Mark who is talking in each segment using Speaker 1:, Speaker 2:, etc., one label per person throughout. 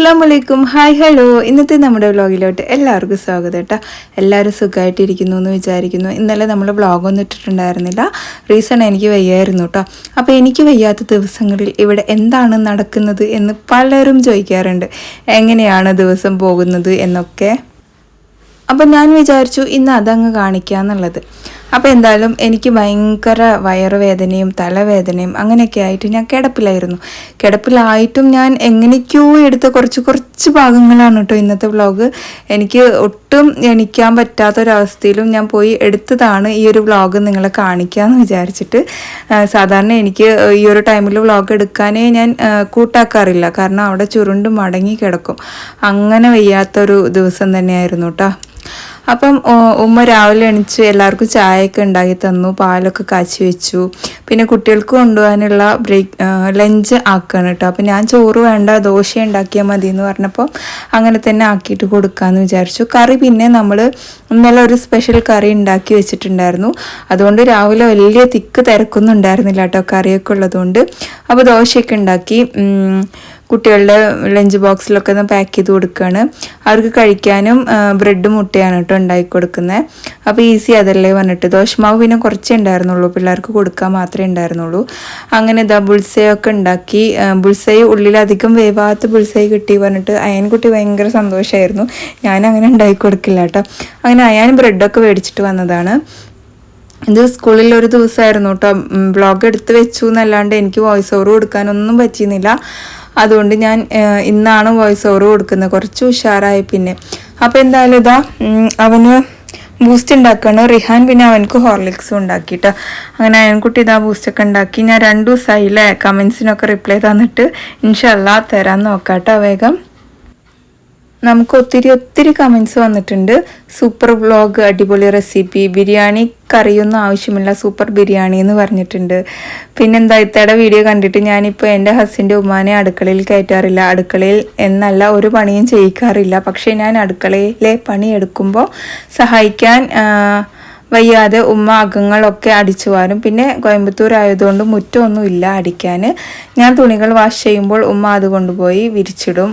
Speaker 1: അസ്സാം വലൈക്കും hi hello. ഇന്നത്തെ നമ്മുടെ വ്ളോഗിലോട്ട് എല്ലാവർക്കും സ്വാഗതം കേട്ടോ. എല്ലാവരും സുഖമായിട്ടിരിക്കുന്നു എന്ന് വിചാരിക്കുന്നു. ഇന്നലെ നമ്മൾ വ്ളോഗൊന്നും ഇട്ടിട്ടുണ്ടായിരുന്നില്ല. റീസൺ എനിക്ക് വയ്യായിരുന്നു കേട്ടോ. അപ്പോൾ എനിക്ക് വയ്യാത്ത ദിവസങ്ങളിൽ ഇവിടെ എന്താണ് നടക്കുന്നത് എന്ന് പലരും ചോദിക്കാറുണ്ട്. എങ്ങനെയാണ് ദിവസം പോകുന്നത് എന്നൊക്കെ. അപ്പം ഞാൻ വിചാരിച്ചു ഇന്ന് അതങ്ങ് കാണിക്കാന്നുള്ളത്. അപ്പോൾ എന്തായാലും എനിക്ക് ഭയങ്കര വയറുവേദനയും തലവേദനയും അങ്ങനെയൊക്കെ ആയിട്ട് ഞാൻ കിടപ്പിലായിരുന്നു. കിടപ്പിലായിട്ടും ഞാൻ എങ്ങനെയൊക്കെയോ എടുത്ത കുറച്ച് കുറച്ച് ഭാഗങ്ങളാണ് കേട്ടോ ഇന്നത്തെ വ്ളോഗ്. എനിക്ക് ഒട്ടും എണിക്കാൻ പറ്റാത്തൊരവസ്ഥയിലും ഞാൻ പോയി എടുത്തതാണ് ഈ ഒരു വ്ളോഗ് നിങ്ങളെ കാണിക്കാമെന്ന് വിചാരിച്ചിട്ട്. സാധാരണ എനിക്ക് ഈ ഒരു ടൈമിൽ വ്ളോഗ് എടുക്കാനേ ഞാൻ കൂട്ടാക്കാറില്ല. കാരണം അവിടെ ചുരുണ്ട് മടങ്ങി കിടക്കും. അങ്ങനെ വയ്യാത്തൊരു ദിവസം തന്നെയായിരുന്നു കേട്ടോ അപ്പം ഉമ്മ രാവിലെ എണിച്ച് എല്ലാവർക്കും ചായയൊക്കെ ഉണ്ടാക്കി തന്നു പാലൊക്കെ കാച്ചി വെച്ചു. പിന്നെ കുട്ടികൾക്ക് കൊണ്ടുപോകാനുള്ള ബ്രേക്ക് ലഞ്ച് ആക്കുകയാണ് കേട്ടോ. അപ്പം ഞാൻ ചോറ് വേണ്ട ദോശ ഉണ്ടാക്കിയാൽ മതി എന്ന് പറഞ്ഞപ്പോൾ അങ്ങനെ തന്നെ ആക്കിയിട്ട് കൊടുക്കാമെന്ന് വിചാരിച്ചു. കറി പിന്നെ നമ്മൾ ഇന്നലെ ഒരു സ്പെഷ്യൽ കറി ഉണ്ടാക്കി വെച്ചിട്ടുണ്ടായിരുന്നു. അതുകൊണ്ട് രാവിലെ വലിയ തിക്ക് തിരക്കൊന്നും ഉണ്ടായിരുന്നില്ല കേട്ടോ കറിയൊക്കെ ഉള്ളതുകൊണ്ട്. അപ്പോൾ ദോശയൊക്കെ ഉണ്ടാക്കി കുട്ടികളുടെ ലഞ്ച് ബോക്സിലൊക്കെ ഒന്ന് പാക്ക് ചെയ്ത് കൊടുക്കുകയാണ് അവർക്ക് കഴിക്കാനും ബ്രെഡ് മുട്ടയാണ് കേട്ടോ ഉണ്ടാക്കി കൊടുക്കുന്നത് അപ്പോൾ ഈസി അതല്ലേ പറഞ്ഞിട്ട്. ദോശമാവ് പിന്നെ കുറച്ചേ ഉണ്ടായിരുന്നുള്ളൂ. പിള്ളേർക്ക് കൊടുക്കാൻ മാത്രമേ ഉണ്ടായിരുന്നുള്ളൂ. അങ്ങനെ ഇതാ ബുൾസയൊക്കെ ഉണ്ടാക്കി. ബുൾസൈ ഉള്ളിലധികം വേവാത്ത ബുൾസൈ കിട്ടി പറഞ്ഞിട്ട് അയൻകുട്ടി ഭയങ്കര സന്തോഷമായിരുന്നു ഞാൻ അങ്ങനെ ഉണ്ടാക്കി കൊടുക്കില്ല കേട്ടോ. അങ്ങനെ അയാൻ ബ്രെഡൊക്കെ മേടിച്ചിട്ട് വന്നതാണ്. ഇത് സ്കൂളിൽ ഒരു ദിവസമായിരുന്നു കേട്ടോ. ബ്ലോഗ് എടുത്ത് വെച്ചു എന്നല്ലാണ്ട് എനിക്ക് വോയിസ് ഓവർ കൊടുക്കാനൊന്നും പറ്റിയിരുന്നില്ല. അതുകൊണ്ട് ഞാൻ ഇന്നാണ് വോയിസ് ഓവർ കൊടുക്കുന്നത്. കുറച്ച് ഉഷാറായി പിന്നെ. അപ്പോൾ എന്തായാലും ഇതാ അവന് ബൂസ്റ്റ് ഉണ്ടാക്കുകയാണ്. റിഹാൻ പിന്നെ അവനക്ക് ഹോർലിക്സും ഉണ്ടാക്കിയിട്ട്. അങ്ങനെ അയൻകുട്ടി ഇതാ ബൂസ്റ്റൊക്കെ ഉണ്ടാക്കി. ഞാൻ രണ്ടു ദിവസമായില്ലേ കമൻസിനൊക്കെ റിപ്ലൈ തന്നിട്ട്. ഇൻഷല്ല തരാൻ നോക്കാട്ടോ വേഗം. നമുക്ക് ഒത്തിരി ഒത്തിരി കമൻസ് വന്നിട്ടുണ്ട്. സൂപ്പർ വ്ളോഗ് അടിപൊളി റെസിപ്പി ബിരിയാണി കറിയൊന്നും ആവശ്യമില്ല സൂപ്പർ ബിരിയാണി എന്ന് പറഞ്ഞിട്ടുണ്ട്. പിന്നെന്താ ഇത്തയുടെ വീഡിയോ കണ്ടിട്ട് ഞാനിപ്പോൾ എന്റെ ഹസ്ബൻഡ് ഉമ്മാനെ അടുക്കളയിൽ കയറ്റാറില്ല. അടുക്കളയിൽ എന്നല്ല ഒരു പണിയും ചെയ്യിക്കാറില്ല. പക്ഷേ ഞാൻ അടുക്കളയിലെ പണി എടുക്കുമ്പോൾ സഹായിക്കാൻ വയ്യാതെ ഉമ്മ അകങ്ങളൊക്കെ അടിച്ചു വാരും. പിന്നെ കോയമ്പത്തൂർ ആയതുകൊണ്ട് മുറ്റമൊന്നുമില്ല അടിക്കാൻ. ഞാൻ തുണികൾ വാഷ് ചെയ്യുമ്പോൾ ഉമ്മ അത് കൊണ്ടുപോയി വിരിച്ചിടും.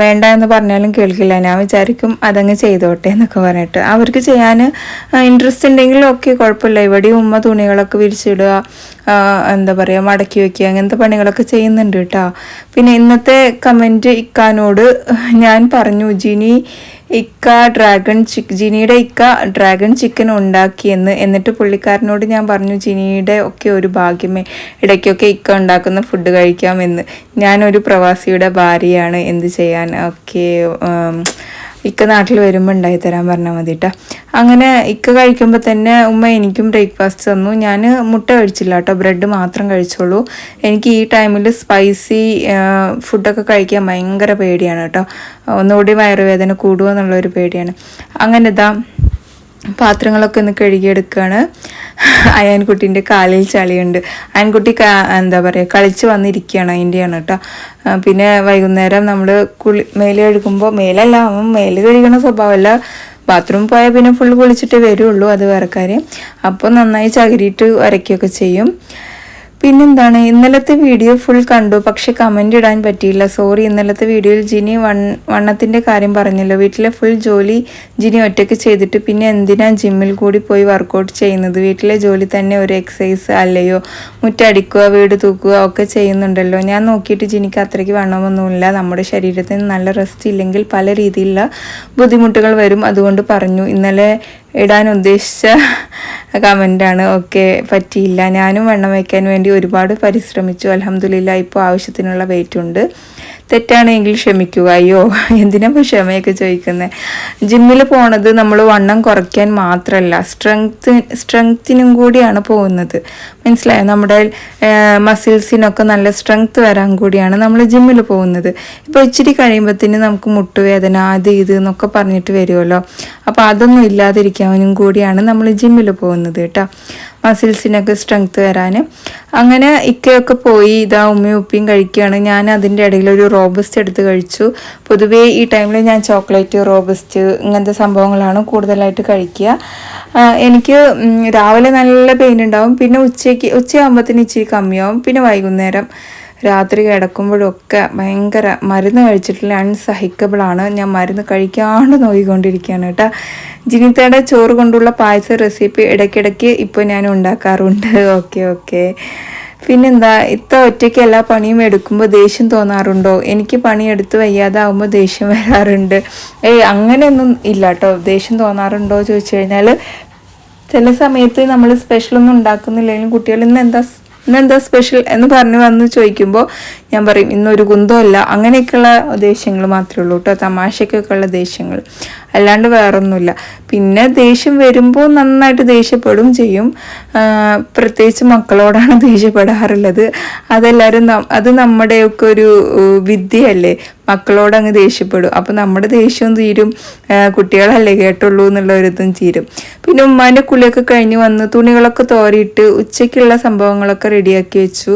Speaker 1: വേണ്ട എന്ന് പറഞ്ഞാലും കേൾക്കില്ല. ഞാൻ വിചാരിക്കും അതങ്ങ് ചെയ്തോട്ടെ എന്നൊക്കെ പറഞ്ഞിട്ട്. അവർക്ക് ചെയ്യാൻ ഇൻട്രസ്റ്റ് ഉണ്ടെങ്കിൽ ഒക്കെ കുഴപ്പമില്ല. ഇവിടെ ഉമ്മ തുണികളൊക്കെ വിരിച്ചിടുക എന്താ പറയുക മടക്കി വയ്ക്കുക അങ്ങനത്തെ പണികളൊക്കെ ചെയ്യുന്നുണ്ട് കേട്ടോ. പിന്നെ ഇന്നത്തെ കമന്റ് ഇക്കാനോട് ഞാൻ പറഞ്ഞു ജിനി ഇക്ക ഡ്രാഗൺ ചിക്ക് ജിനിയുടെ ഇക്ക ഡ്രാഗൺ ചിക്കൻ ഉണ്ടാക്കിയെന്ന് എന്നിട്ട് പുള്ളിക്കാരനോട് ഞാൻ പറഞ്ഞു ജിനിയുടെ ഒക്കെ ഒരു ഭാഗ്യമേ. ഇടയ്ക്കൊക്കെ ഇക്ക ഉണ്ടാക്കുന്ന ഫുഡ് കഴിക്കാമെന്ന് ഞാനൊരു പ്രവാസിയുടെ ഭാര്യയാണ്. എന്ത് ചെയ്യാൻ ഓക്കെ ഇക്ക നാട്ടിൽ വരുമ്പോൾ ഉണ്ടായി തരാൻ പറഞ്ഞാൽ മതി കേട്ടോ അങ്ങനെ ഇക്ക കഴിക്കുമ്പോൾ തന്നെ ഉമ്മ എനിക്കും ബ്രേക്ക്ഫാസ്റ്റ് തന്നു. ഞാൻ മുട്ട കഴിച്ചില്ല കേട്ടോ ബ്രെഡ് മാത്രം കഴിച്ചോളൂ. എനിക്ക് ഈ ടൈമിൽ സ്പൈസി ഫുഡൊക്കെ കഴിക്കാൻ ഭയങ്കര പേടിയാണ് കേട്ടോ. ഒന്നുകൂടി വയറുവേദന കൂടുമോ എന്നുള്ളൊരു പേടിയാണ്. അങ്ങനെ ഇതാ പാത്രങ്ങളൊക്കെ ഒന്ന് കഴുകിയെടുക്കുകയാണ് അയാൻകുട്ടീന്റെ കാലിൽ ചളിയുണ്ട്. അയൻകുട്ടി എന്താ പറയുക കളിച്ച് വന്നിരിക്കുകയാണ് അതിന്റെയാണ് കേട്ടോ. പിന്നെ വൈകുന്നേരം നമ്മൾ കുളി മേൽ കഴുകുമ്പോൾ മേലല്ല അവൻ മേൽ കഴുകണ സ്വഭാവമല്ല. ബാത്റൂമിൽ പോയാൽ പിന്നെ ഫുൾ കുളിച്ചിട്ട് വരുള്ളൂ അത് വേറെ കാര്യം. അപ്പോൾ നന്നായി ചകിരിയിട്ട് വരയ്ക്കുകയൊക്കെ ചെയ്യും. പിന്നെന്താണ് ഇന്നലത്തെ വീഡിയോ ഫുൾ കണ്ടു പക്ഷെ കമന്റ് ഇടാൻ പറ്റിയില്ല. സോറി ഇന്നലത്തെ വീഡിയോയിൽ ജിനി വൺ വണ്ണത്തിന്റെ കാര്യം പറഞ്ഞല്ലോ. വീട്ടിലെ ഫുൾ ജോലി ജിനി ഒറ്റയ്ക്ക് ചെയ്തിട്ട് പിന്നെ എന്തിനാ ജിമ്മിൽ കൂടി പോയി വർക്കൗട്ട് ചെയ്യുന്നത്? വീട്ടിലെ ജോലി തന്നെ ഒരു എക്സസൈസ് അല്ലയോ? മുറ്റടിക്കുക വീട് തൂക്കുക ഒക്കെ ചെയ്യുന്നുണ്ടല്ലോ. ഞാൻ നോക്കിയിട്ട് ജിനിക്ക് അത്രയ്ക്ക് വണ്ണമൊന്നുമില്ല. നമ്മുടെ ശരീരത്തിന് നല്ല റെസ്റ്റ് ഇല്ലെങ്കിൽ പല രീതിയിലുള്ള ബുദ്ധിമുട്ടുകൾ വരും. അതുകൊണ്ട് പറഞ്ഞു ഇന്നലെ ഇടാൻ ഉദ്ദേശിച്ച കമന്റാണ് ഓക്കെ പറ്റിയില്ല. ഞാനും വെണ്ണം വയ്ക്കാൻ വേണ്ടി ഒരുപാട് പരിശ്രമിച്ചു. അലഹമുല്ല ഇപ്പോൾ ആവശ്യത്തിനുള്ള വെയിറ്റ് ഉണ്ട്. തെറ്റാണെങ്കിൽ ക്ഷമിക്കുക. അയ്യോ എന്തിനാ ക്ഷമയൊക്കെ ചോദിക്കുന്നത് ജിമ്മിൽ പോണത് നമ്മൾ വണ്ണം കുറയ്ക്കാൻ മാത്രമല്ല സ്ട്രെങ്ത് സ്ട്രെങ്ത്തിനും കൂടിയാണ് പോകുന്നത്. മനസ്സിലായോ? നമ്മുടെ മസിൽസിനൊക്കെ നല്ല സ്ട്രെങ്ത് വരാൻ കൂടിയാണ് നമ്മൾ ജിമ്മിൽ പോകുന്നത്. ഇപ്പോൾ ഇച്ചിരി കഴിയുമ്പോഴത്തേന് നമുക്ക് മുട്ടുവേദന അത് ഇത് എന്നൊക്കെ പറഞ്ഞിട്ട് വരുമല്ലോ അപ്പോൾ അതൊന്നും ഇല്ലാതിരിക്കാനും കൂടിയാണ് നമ്മൾ ജിമ്മിൽ പോകുന്നത് കേട്ടോ. മസിൽസിനൊക്കെ സ്ട്രെങ്ത് വരാൻ അങ്ങനെ ഇക്കയൊക്കെ പോയി ഇതാ ഉമ്മയും ഉപ്പിയും കഴിക്കുകയാണ്. ഞാൻ അതിന്റെ ഇടയിൽ ഒരു റോബസ്റ്റ് എടുത്ത് കഴിച്ചു. പൊതുവേ ഈ ടൈമിൽ ഞാൻ ചോക്ലേറ്റ് റോബസ്റ്റ് ഇങ്ങനത്തെ സംഭവങ്ങളാണ് കൂടുതലായിട്ട് കഴിക്കുക. എനിക്ക് രാവിലെ നല്ല പെയിൻ ഉണ്ടാവും. പിന്നെ ഉച്ചയ്ക്ക് ഉച്ചയാകുമ്പോഴത്തേന് ഇച്ചിരി കമ്മിയാവും. പിന്നെ വൈകുന്നേരം. രാത്രി കിടക്കുമ്പോഴൊക്കെ ഭയങ്കര മരുന്ന് കഴിച്ചിട്ടില്ല അൺസഹിക്കബിളാണ് ഞാൻ മരുന്ന് കഴിക്കാണ്ട് നോക്കിക്കൊണ്ടിരിക്കുകയാണ് കേട്ടോ. ജിനിത്തയുടെ ചോറ് കൊണ്ടുള്ള പായസ റെസിപ്പി ഇടയ്ക്കിടയ്ക്ക് ഇപ്പോൾ ഞാൻ ഉണ്ടാക്കാറുണ്ട്. ഓക്കെ ഓക്കെ പിന്നെന്താ ഇത്ര ഒറ്റയ്ക്ക് എല്ലാ പണിയും എടുക്കുമ്പോൾ ദേഷ്യം തോന്നാറുണ്ടോ? എനിക്ക് പണിയെടുത്ത് വയ്യാതാവുമ്പോൾ ദേഷ്യം വരാറുണ്ട്. ഏയ് അങ്ങനെയൊന്നും ഇല്ല കേട്ടോ. ദേഷ്യം തോന്നാറുണ്ടോ ചോദിച്ചു കഴിഞ്ഞാൽ ചില സമയത്ത് നമ്മൾ സ്പെഷ്യലൊന്നും ഉണ്ടാക്കുന്നില്ലെങ്കിലും കുട്ടികൾ ഇന്ന് എന്താ ഇന്നെന്താ സ്പെഷ്യൽ എന്ന് പറഞ്ഞു വന്ന് ചോദിക്കുമ്പോൾ ഞാൻ പറയും ഇന്നൊരു ഗുന്തമല്ല അങ്ങനെയൊക്കെയുള്ള ദേഷ്യങ്ങൾ മാത്രമേ ഉള്ളൂ കേട്ടോ തമാശക്കൊക്കെ ഉള്ള ദേഷ്യങ്ങൾ അല്ലാണ്ട് വേറൊന്നുമില്ല. പിന്നെ ദേഷ്യം വരുമ്പോൾ നന്നായിട്ട് ദേഷ്യപ്പെടും ചെയ്യും. പ്രത്യേകിച്ച് മക്കളോടാണ് ദേഷ്യപ്പെടാറുള്ളത്. അതെല്ലാവരും അത് നമ്മുടെയൊക്കെ ഒരു വിദ്യയല്ലേ. മക്കളോട് അങ്ങ് ദേഷ്യപ്പെടും. അപ്പം നമ്മുടെ ദേഷ്യവും തീരും. കുട്ടികളല്ലേ കേട്ടുള്ളൂ എന്നുള്ള ഒരിതും തീരും. പിന്നെ ഉമ്മാന്റെ കുളിയൊക്കെ കഴിഞ്ഞ് വന്ന് തുണികളൊക്കെ തോരിയിട്ട് ഉച്ചയ്ക്കുള്ള സംഭവങ്ങളൊക്കെ റെഡിയാക്കി വെച്ചു.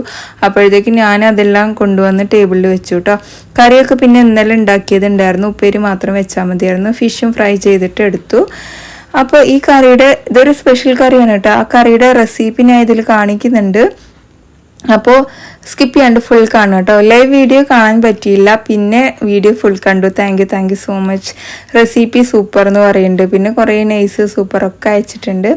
Speaker 1: അപ്പോഴത്തേക്ക് ഞാൻ അതെല്ലാം കൊണ്ടുവന്ന് ടേബിളിൽ വെച്ചു കേട്ടോ കറിയൊക്കെ പിന്നെ ഇന്നലെ ഉണ്ടാക്കിയതുണ്ടായിരുന്നു. ഉപ്പേരി മാത്രം വെച്ചാൽ മതിയായിരുന്നു. ഫിഷും ഫ്രൈ ചെയ്തിട്ട് എടുത്തു. അപ്പോൾ ഈ കറിയുടെ ഇതൊരു സ്പെഷ്യൽ കറിയാണ് കേട്ടോ. ആ കറിയുടെ റെസിപ്പി ഞാൻ ഇതിൽ കാണിക്കുന്നുണ്ട്. അപ്പോൾ സ്കിപ്പ് ചെയ്യാണ്ട് ഫുൾ കാണും കേട്ടോ. ലൈവ് വീഡിയോ കാണാൻ പറ്റിയില്ല. പിന്നെ വീഡിയോ ഫുൾ കണ്ടു. Thank you thank you so much recipe super എന്ന് പറയുന്നുണ്ട്. പിന്നെ കുറേ നൈസ് സൂപ്പർ ഒക്കെ അയച്ചിട്ടുണ്ട്.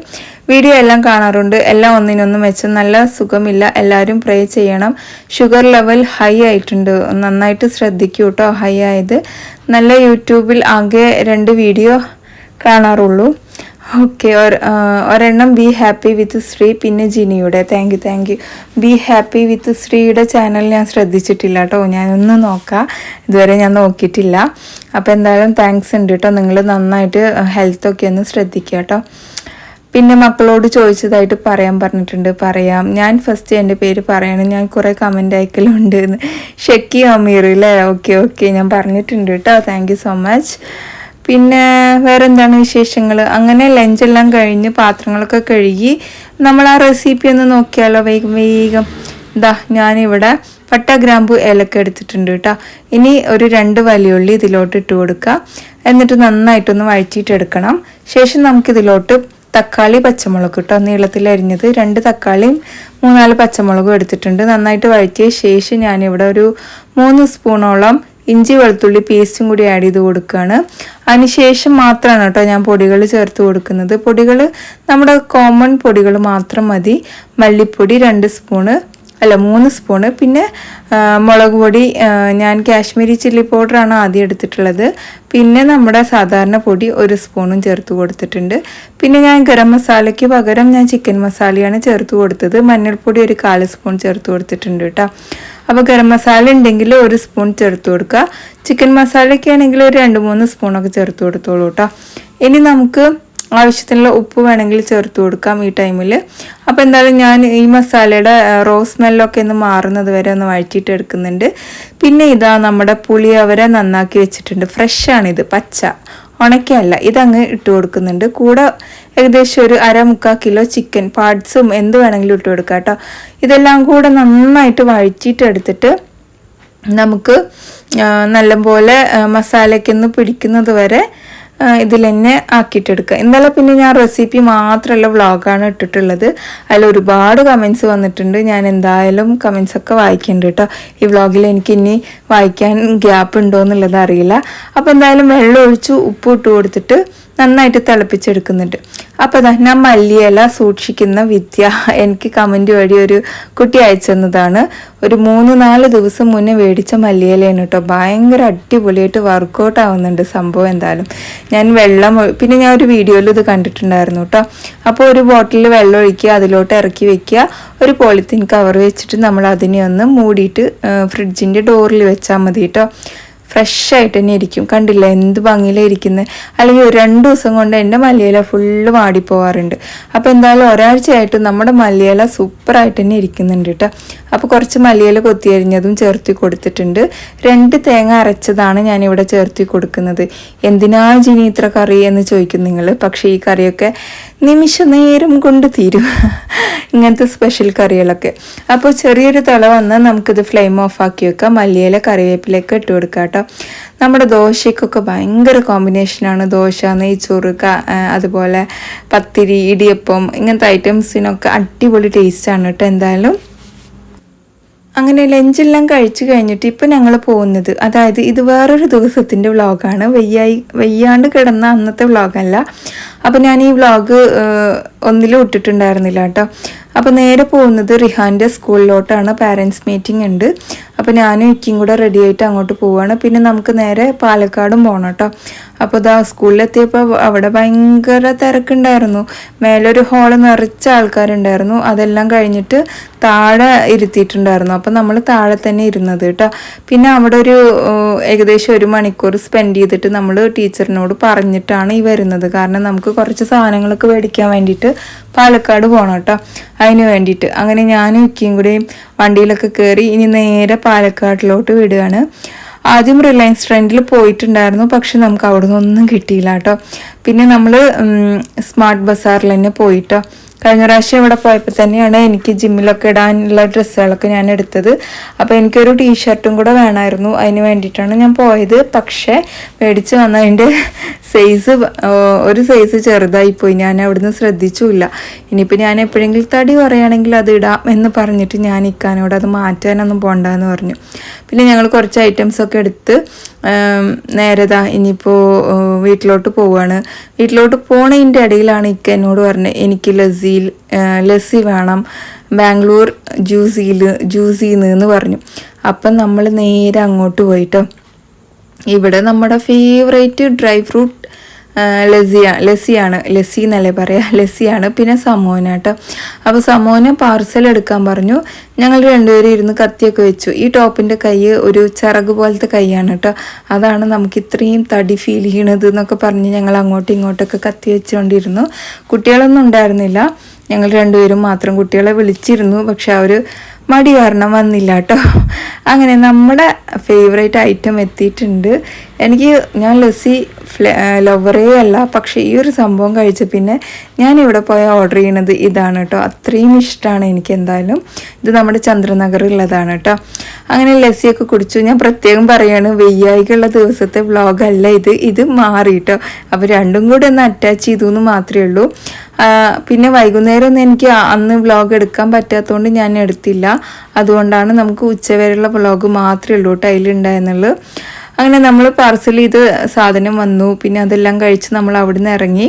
Speaker 1: വീഡിയോ എല്ലാം കാണാറുണ്ട്. എല്ലാം ഒന്നിനൊന്നും വെച്ച് നല്ല സുഖമില്ല. എല്ലാവരും പ്രേ ചെയ്യണം. ഷുഗർ ലെവൽ ഹൈ ആയിട്ടുണ്ട്. നന്നായിട്ട് ശ്രദ്ധിക്കൂ കേട്ടോ. ഹൈ ആയത്. നല്ല യൂട്യൂബിൽ ആകെ രണ്ട് വീഡിയോ കാണാറുള്ളൂ. ഓക്കെ ഒരെണ്ണം ബി ഹാപ്പി വിത്ത് ശ്രീ പിന്നെ ജിനിയുടെ. Thank you thank you be happy with ശ്രീയുടെ channel ഞാൻ ശ്രദ്ധിച്ചിട്ടില്ല കേട്ടോ ഞാനൊന്ന് നോക്കാം. ഇതുവരെ ഞാൻ നോക്കിയിട്ടില്ല. അപ്പോൾ എന്തായാലും താങ്ക്സ് ഉണ്ട് കേട്ടോ നിങ്ങൾ നന്നായിട്ട് ഹെൽത്തൊക്കെ ഒന്ന് ശ്രദ്ധിക്കുക കേട്ടോ പിന്നെ മക്കളോട് ചോദിച്ചതായിട്ട് പറയാൻ പറഞ്ഞിട്ടുണ്ട്. പറയാം. ഞാൻ ഫസ്റ്റ് എന്റെ പേര് പറയണം. ഞാൻ കുറേ കമന്റ് അയക്കലുണ്ട് ഷെക്കി അമീർ അല്ലേ ഓക്കെ ഓക്കെ ഞാൻ പറഞ്ഞിട്ടുണ്ട് കേട്ടോ താങ്ക് സോ മച്ച് പിന്നെ വേറെ എന്താണ് വിശേഷങ്ങൾ അങ്ങനെ ലഞ്ചെല്ലാം കഴിഞ്ഞ് പാത്രങ്ങളൊക്കെ കഴുകി നമ്മൾ ആ റെസിപ്പി ഒന്ന് നോക്കിയാലോ? വേഗം വേഗം. ഇതാ ഞാനിവിടെ പട്ട ഗ്രാമ്പു ഏലക്ക എടുത്തിട്ടുണ്ട് കേട്ടോ. ഇനി ഒരു രണ്ട് വലിയുള്ളി ഇതിലോട്ട് ഇട്ട് കൊടുക്കുക. എന്നിട്ട് നന്നായിട്ടൊന്ന് വഴറ്റിയിട്ട് എടുക്കണം. ശേഷം നമുക്കിതിലോട്ട് തക്കാളി പച്ചമുളക് കേട്ടോ. നീളത്തിൽ അരിഞ്ഞത് രണ്ട് തക്കാളിയും മൂന്നാൽ പച്ചമുളകും എടുത്തിട്ടുണ്ട്. നന്നായിട്ട് വഴറ്റിയ ശേഷം ഞാനിവിടെ ഒരു മൂന്ന് സ്പൂണോളം ഇഞ്ചി വെളുത്തുള്ളി പേസ്റ്റും കൂടി ആഡ് ചെയ്ത് കൊടുക്കുകയാണ് അതിനുശേഷം മാത്രമാണ് കേട്ടോ ഞാൻ പൊടികൾ ചേർത്ത് കൊടുക്കുന്നത്. പൊടികൾ നമ്മുടെ കോമൺ പൊടികൾ മാത്രം മതി. മല്ലിപ്പൊടി രണ്ട് സ്പൂണ് അല്ല മൂന്ന് സ്പൂണ്. പിന്നെ മുളക് പൊടി ഞാൻ കാശ്മീരി ചില്ലി പൗഡറാണ് ആദ്യം എടുത്തിട്ടുള്ളത്. പിന്നെ നമ്മുടെ സാധാരണ പൊടി ഒരു സ്പൂണും ചേർത്ത് കൊടുത്തിട്ടുണ്ട്. പിന്നെ ഞാൻ ഗരം മസാലയ്ക്ക് പകരം ഞാൻ ചിക്കൻ മസാലയാണ് ചേർത്ത് കൊടുത്തത്. മഞ്ഞൾപ്പൊടി ഒരു കാൽ സ്പൂൺ ചേർത്ത് കൊടുത്തിട്ടുണ്ട് കേട്ടോ. അപ്പോൾ ഗരം മസാല ഉണ്ടെങ്കിൽ ഒരു സ്പൂൺ ചേർത്ത് കൊടുക്കുക. ചിക്കൻ മസാലയ്ക്കാണെങ്കിൽ ഒരു രണ്ട് മൂന്ന് സ്പൂണൊക്കെ ചേർത്ത് കൊടുത്തോളൂ കേട്ടോ. ഇനി നമുക്ക് ആവശ്യത്തിനുള്ള ഉപ്പ് വേണമെങ്കിൽ ചേർത്ത് കൊടുക്കാം ഈ ടൈമിൽ അപ്പോൾ എന്തായാലും ഞാൻ ഈ മസാലയുടെ റോ സ്മെല്ലൊക്കെ ഒന്ന് മാറുന്നത് വരെ ഒന്ന് വഴറ്റിയിട്ട് എടുക്കുന്നുണ്ട്. പിന്നെ ഇതാ നമ്മുടെ പുളി അവരെ നന്നാക്കി വെച്ചിട്ടുണ്ട്. ഫ്രഷാണിത് പച്ച. ഉണക്കയല്ല ഇതങ്ങ് ഇട്ട് കൊടുക്കുന്നുണ്ട്. കൂടെ ഏകദേശം ഒരു അര മുക്കാൽ കിലോ ചിക്കൻ പാർട്സും എന്ത് വേണമെങ്കിലും ഇട്ട് കൊടുക്കാം കേട്ടോ. ഇതെല്ലാം കൂടെ നന്നായിട്ട് വഴറ്റിയിട്ട് എടുത്തിട്ട് നമുക്ക് നല്ലപോലെ മസാലയ്ക്കൊന്ന് പിടിക്കുന്നത് വരെ ഇതിൽ തന്നെ ആക്കിയിട്ടെടുക്കുക. എന്തായാലും പിന്നെ ഞാൻ റെസിപ്പി മാത്രമല്ല വ്ളോഗാണ് ഇട്ടിട്ടുള്ളത്. അതിൽ ഒരുപാട് കമൻസ് വന്നിട്ടുണ്ട്. ഞാൻ എന്തായാലും കമൻസൊക്കെ വായിക്കുന്നുണ്ട് കേട്ടോ. ഈ വ്ളോഗിൽ എനിക്ക് ഇനി വായിക്കാൻ ഗ്യാപ്പ് ഉണ്ടോ എന്നുള്ളത് അറിയില്ല. അപ്പോൾ എന്തായാലും വെള്ളം ഒഴിച്ച് ഉപ്പ് ഇട്ട് കൊടുത്തിട്ട് നന്നായിട്ട് തിളപ്പിച്ചെടുക്കുന്നുണ്ട്. അപ്പോൾ തന്നെ മല്ലിയില സൂക്ഷിക്കുന്ന വിദ്യ എനിക്ക് കമന്റ് വഴി ഒരു കുട്ടി അയച്ചെന്നതാണ് ഒരു മൂന്ന് നാല് ദിവസം മുന്നേ മേടിച്ച മല്ലിയിലയാണ് കേട്ടോ. ഭയങ്കര അടിപൊളിയായിട്ട് വർക്കൗട്ട് ആവുന്നുണ്ട് സംഭവം എന്തായാലും. ഞാൻ വെള്ളം പിന്നെ ഞാൻ ഒരു വീഡിയോയിൽ ഇത് കണ്ടിട്ടുണ്ടായിരുന്നു കേട്ടോ. അപ്പോൾ ഒരു ബോട്ടിൽ വെള്ളം ഒഴിക്കുക അതിലോട്ട് ഇറക്കി വെക്കുക. ഒരു പോളിത്തീൻ കവർ വെച്ചിട്ട് നമ്മൾ അതിനെ ഒന്ന് മൂടിയിട്ട് ഫ്രിഡ്ജിന്റെ ഡോറിൽ വെച്ചാൽ മതി കേട്ടോ. ഫ്രഷ് ആയിട്ട് തന്നെ ഇരിക്കും. കണ്ടില്ല? എന്ത് ഭംഗിയിലേ ഇരിക്കുന്നത് അല്ലെങ്കിൽ ഒരു രണ്ട് ദിവസം കൊണ്ട് എന്റെ മല്ലിയില ഫുള്ള് വാടിപ്പോവാറുണ്ട്. അപ്പോൾ എന്തായാലും ഒരാഴ്ചയായിട്ട് നമ്മുടെ മല്ലിയില സൂപ്പറായിട്ട് തന്നെ ഇരിക്കുന്നുണ്ട് കേട്ടോ. അപ്പോൾ കുറച്ച് മല്ലിയില കൊത്തിയരിഞ്ഞതും ചേർത്തി കൊടുത്തിട്ടുണ്ട്. രണ്ട് തേങ്ങ അരച്ചതാണ് ഞാനിവിടെ ചേർത്തി കൊടുക്കുന്നത്. എന്തിനാ ജിനി ഇത്ര കറി എന്ന് ചോദിക്കും നിങ്ങൾ. പക്ഷേ ഈ കറിയൊക്കെ നിമിഷ നേരം കൊണ്ട് തീരും. ഇങ്ങനത്തെ സ്പെഷ്യൽ കറികളൊക്കെ. അപ്പോൾ ചെറിയൊരു തള വന്നാൽ നമുക്കിത് ഫ്ലെയിം ഓഫ് ആക്കി വെക്കാം. മല്ലിയില കറിവേപ്പിലേക്ക് ഇട്ട് കൊടുക്കാം നമ്മുടെ ദോശയ്ക്കൊക്കെ ഭയങ്കര കോമ്പിനേഷനാണ് ദോശ നെയ്ച്ചോറ് അതുപോലെ പത്തിരി ഇടിയപ്പം ഇങ്ങനത്തെ ഐറ്റംസിനൊക്കെ അടിപൊളി ടേസ്റ്റാണ് കേട്ടോ എന്തായാലും. അങ്ങനെ ലഞ്ചെല്ലാം കഴിച്ചു കഴിഞ്ഞിട്ട് ഇപ്പം ഞങ്ങൾ പോകുന്നത്. അതായത് ഇത് വേറൊരു ദിവസത്തിന്റെ വ്ളോഗാണ് വെയ്യായി വെയ്യാണ്ട് കിടന്ന അന്നത്തെ വ്ളോഗല്ല അപ്പോൾ ഞാൻ ഈ വ്ളോഗ് ഒന്നിലും ഇട്ടിട്ടുണ്ടായിരുന്നില്ല കേട്ടോ. അപ്പോൾ നേരെ പോകുന്നത് റിഹാന്റെ സ്കൂളിലോട്ടാണ്. പാരൻസ് മീറ്റിംഗ് ഉണ്ട്. അപ്പോൾ ഞാനും ഇക്കിയും കൂടെ റെഡി ആയിട്ട് അങ്ങോട്ട് പോവുകയാണ് പിന്നെ നമുക്ക് നേരെ പാലക്കാടും പോകണം കേട്ടോ അപ്പോൾ ഇതാ സ്കൂളിലെത്തിയപ്പോൾ അവിടെ ഭയങ്കര തിരക്കുണ്ടായിരുന്നു. മേലൊരു ഹാൾ നിറച്ച ആൾക്കാരുണ്ടായിരുന്നു. അതെല്ലാം കഴിഞ്ഞിട്ട് താഴെ ഇരുത്തിയിട്ടുണ്ടായിരുന്നു. അപ്പോൾ നമ്മൾ താഴെ തന്നെ ഇരുന്നത് കേട്ടോ. പിന്നെ അവിടെ ഒരു ഏകദേശം ഒരു മണിക്കൂർ സ്പെൻഡ് ചെയ്തിട്ട് നമ്മൾ ടീച്ചറിനോട് പറഞ്ഞിട്ടാണ് ഈ വരുന്നത്. കാരണം നമുക്ക് കുറച്ച് സാധനങ്ങളൊക്കെ മേടിക്കാൻ വേണ്ടിയിട്ട് പാലക്കാട് പോകണം കേട്ടോ. അതിന് വേണ്ടിയിട്ട്. അങ്ങനെ ഞാനും ഇക്കയും കൂടെയും വണ്ടിയിലൊക്കെ കയറി ഇനി നേരെ പാലക്കാട്ടിലോട്ട് വിടുകയാണ്. ആദ്യം റിലയൻസ് ട്രെൻഡിൽ പോയിട്ടുണ്ടായിരുന്നു പക്ഷെ നമുക്ക് അവിടെ നിന്നൊന്നും കിട്ടിയില്ല കേട്ടോ. പിന്നെ നമ്മൾ സ്മാർട്ട് ബസാറിൽ തന്നെ പോയിട്ടോ. കഴിഞ്ഞ പ്രാവശ്യം ഇവിടെ പോയപ്പോൾ തന്നെയാണ് എനിക്ക് ജിമ്മിലൊക്കെ ഇടാനുള്ള ഡ്രസ്സുകളൊക്കെ ഞാൻ എടുത്തത്. അപ്പോൾ എനിക്കൊരു ടീഷർട്ടും കൂടെ വേണമായിരുന്നു അതിന് വേണ്ടിയിട്ടാണ് ഞാൻ പോയത്. പക്ഷേ മേടിച്ച് വന്നതിന്റെ സൈസ് ഒരു സൈസ് ചെറുതായി പോയി. ഞാൻ അവിടുന്ന് ശ്രദ്ധിച്ചുമില്ല ഇനിയിപ്പോൾ ഞാൻ എപ്പോഴെങ്കിലും തടി പറയുകയാണെങ്കിൽ അത് ഇടാം എന്ന് പറഞ്ഞിട്ട് ഞാൻ ഇക്കാനോട് അത് മാറ്റാനൊന്നും പോണ്ടെന്ന് പറഞ്ഞു. പിന്നെ ഞങ്ങൾ കുറച്ച് ഐറ്റംസ് ഒക്കെ എടുത്ത് നേരതാ ഇനിയിപ്പോൾ വീട്ടിലോട്ട് പോവുകയാണ് വീട്ടിലോട്ട് പോണതിന്റെ ഇടയിലാണ് ഇക്ക എന്നോട് പറഞ്ഞത്. എനിക്ക് ലസ്സി ലസ്സി വേണം ബാംഗ്ലൂർ ജ്യൂസിയിൽ ജ്യൂസിന്ന് എന്ന് പറഞ്ഞു. അപ്പം നമ്മൾ നേരെ അങ്ങോട്ട് പോയിട്ടോ. ഇവിടെ നമ്മുടെ ഫേവറേറ്റ് ഡ്രൈ ഫ്രൂട്ട് ലസ്സിയ ലസിയാണ് ലസ്സി എന്നല്ലേ പറയാം? ലസ്സിയാണ് പിന്നെ സമോന കേട്ടോ. അപ്പോൾ സമോന പാർസൽ എടുക്കാൻ പറഞ്ഞു. ഞങ്ങൾ രണ്ടുപേരും ഇരുന്ന് കത്തിയൊക്കെ വെച്ചു. ഈ ടോപ്പിന്റെ കൈ ഒരു ചിറക് പോലത്തെ കൈയാണ് കേട്ടോ. അതാണ് നമുക്ക് ഇത്രയും തടി ഫീൽ ചെയ്യണത് എന്നൊക്കെ പറഞ്ഞ് ഞങ്ങൾ അങ്ങോട്ടും ഇങ്ങോട്ടൊക്കെ കത്തി വെച്ചുകൊണ്ടിരുന്നു കുട്ടികളൊന്നും ഉണ്ടായിരുന്നില്ല. ഞങ്ങൾ രണ്ടുപേരും മാത്രം കുട്ടികളെ വിളിച്ചിരുന്നു. പക്ഷെ അവർ മടി കാരണം വന്നില്ല കേട്ടോ അങ്ങനെ നമ്മുടെ ഫേവറേറ്റ് ഐറ്റം എത്തിയിട്ടുണ്ട്. എനിക്ക് ഞാൻ ലസ്സി ലവറേ അല്ല പക്ഷേ ഈ ഒരു സംഭവം കഴിച്ച പിന്നെ ഞാൻ ഇവിടെ പോയി ഓർഡർ ചെയ്യണത് ഇതാണ് കേട്ടോ അത്രയും ഇഷ്ടമാണ് എനിക്ക് എന്തായാലും. ഇത് നമ്മുടെ ചന്ദ്രനഗറുള്ളതാണ് കേട്ടോ അങ്ങനെ ലസ്സിയൊക്കെ കുടിച്ചു. ഞാൻ പ്രത്യേകം പറയാണ് വെയ്യായിക്കുള്ള ദിവസത്തെ വ്ളോഗല്ല ഇത്. ഇത് മാറി കേട്ടോ അപ്പോൾ രണ്ടും കൂടെ ഒന്ന് അറ്റാച്ച് ചെയ്തു എന്ന് മാത്രമേ ഉള്ളൂ. പിന്നെ വൈകുന്നേരം ഒന്നും എനിക്ക് അന്ന് വ്ളോഗ് എടുക്കാൻ പറ്റാത്തതുകൊണ്ട് ഞാൻ എടുത്തില്ല. അതുകൊണ്ടാണ് നമുക്ക് ഉച്ചവരെയുള്ള വ്ളോഗ് മാത്രമേ ഉള്ളൂ കേട്ടോ അതിലുണ്ടായിരുന്നുള്ളൂ. അങ്ങനെ നമ്മൾ പാർസൽ ചെയ്ത് സാധനം വന്നു. പിന്നെ അതെല്ലാം കഴിച്ച് നമ്മൾ അവിടുന്ന് ഇറങ്ങി.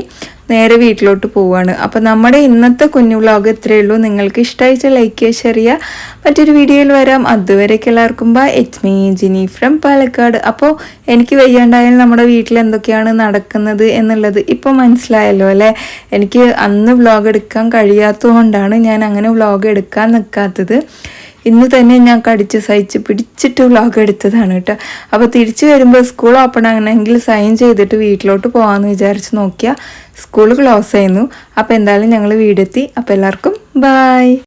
Speaker 1: നേരെ വീട്ടിലോട്ട് പോവുകയാണ് അപ്പോൾ നമ്മുടെ ഇന്നത്തെ കുഞ്ഞു വ്ളോഗ് ഇത്രയേ ഉള്ളൂ. നിങ്ങൾക്ക് ഇഷ്ടമായിട്ട് ലൈക്ക് ചെയ്യുക ഷെയർ ചെയ്യുക. മറ്റൊരു വീഡിയോയിൽ വരാം. അതുവരേക്ക് എല്ലാവർക്കും bye it's me Jini from Palakkad. അപ്പോൾ എനിക്ക് വയ്യാണ്ടായാലും നമ്മുടെ വീട്ടിൽ എന്തൊക്കെയാണ് നടക്കുന്നത് എന്നുള്ളത് ഇപ്പോൾ മനസ്സിലായല്ലോ അല്ലേ? എനിക്ക് അന്ന് വ്ളോഗ് എടുക്കാൻ കഴിയാത്തതുകൊണ്ടാണ് ഞാൻ അങ്ങനെ വ്ളോഗ് എടുക്കാൻ നിൽക്കാത്തത് ഇന്ന് തന്നെ ഞാൻ കടിച്ച് സഹിച്ച് പിടിച്ചിട്ട് വ്ളോഗ് എടുത്തതാണ് കേട്ടോ. അപ്പോൾ തിരിച്ചു വരുമ്പോൾ സ്കൂൾ ഓപ്പൺ ആകണമെങ്കിൽ സൈൻ ചെയ്തിട്ട് വീട്ടിലോട്ട് പോകാമെന്ന് വിചാരിച്ച് നോക്കിയാൽ സ്കൂൾ ക്ലോസ് ആയിരുന്നു. അപ്പോൾ എന്തായാലും ഞങ്ങൾ വീടെത്തി. അപ്പോൾ എല്ലാവർക്കും ബായ്